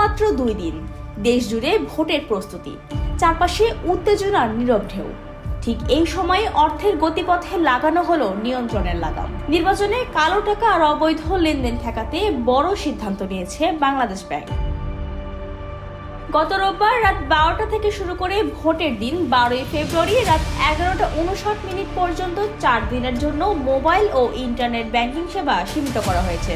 মাত্র দুই দিন। দেশ জুড়ে ভোটের প্রস্তুতি। চারপাশে উত্তেজনার নীরব ঢেউ। ঠিক এই সময়ে অর্থের গতিপথে লাগানো হলো নিয়ন্ত্রণের লাগাম। নির্বাচনে কালো টাকা আর অবৈধ লেনদেন ঠেকাতে বড় সিদ্ধান্ত নিয়েছে বাংলাদেশ ব্যাংক। গত রোববার রাত বারোটা থেকে শুরু করে ভোটের দিন বারোই ফেব্রুয়ারি রাত এগারোটা উনষাট মিনিট পর্যন্ত চার দিনের জন্য মোবাইল ও ইন্টারনেট ব্যাংকিং সেবা সীমিত করা হয়েছে।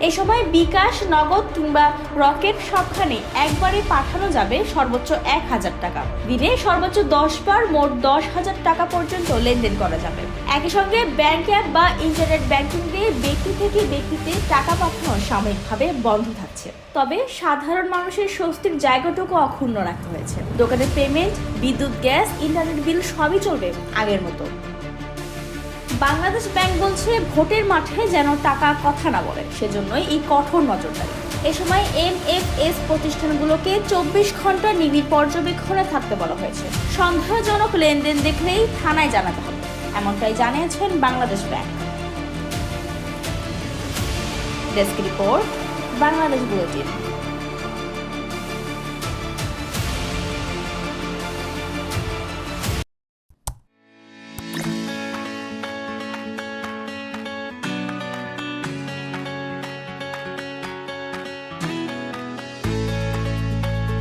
এ সময় বিকাশ, নগদ কিংবা রকেট সবখানে একবারে পাঠানো যাবে সর্বোচ্চ এক হাজার টাকা। দিনে সর্বোচ্চ দশ বার মোট দশ হাজার টাকা পর্যন্ত লেনদেন করা যাবে। একই সঙ্গে ব্যাংক অ্যাপ বা ইন্টারনেট ব্যাংকিং দিয়ে ব্যক্তি থেকে ব্যক্তিতে টাকা পাঠানো সাময়িকভাবে বন্ধ থাকছে। তবে সাধারণ মানুষের স্বস্তির জায়গাটুকু অক্ষুণ্ণ রাখা হয়েছে। দোকানের পেমেন্ট, বিদ্যুৎ, গ্যাস, ইন্টারনেট বিল সবই চলবে আগের মতো। বাংলাদেশ ব্যাংক বলছে ভোটের মাঠে যেন টাকা কথা না বলে। সেজন্যই এই কঠোর নজরদারি। এ সময় এনএফএস প্রতিষ্ঠানগুলোকে চব্বিশ ঘণ্টা নিবিড় পর্যবেক্ষণে থাকতে বলা হয়েছে। সন্দেহজনক লেনদেন দেখলেই থানায় জানাতে হবে। এমনটাই জানিয়েছেন Bangladesh bank. Desk report, Bangladesh bulletin.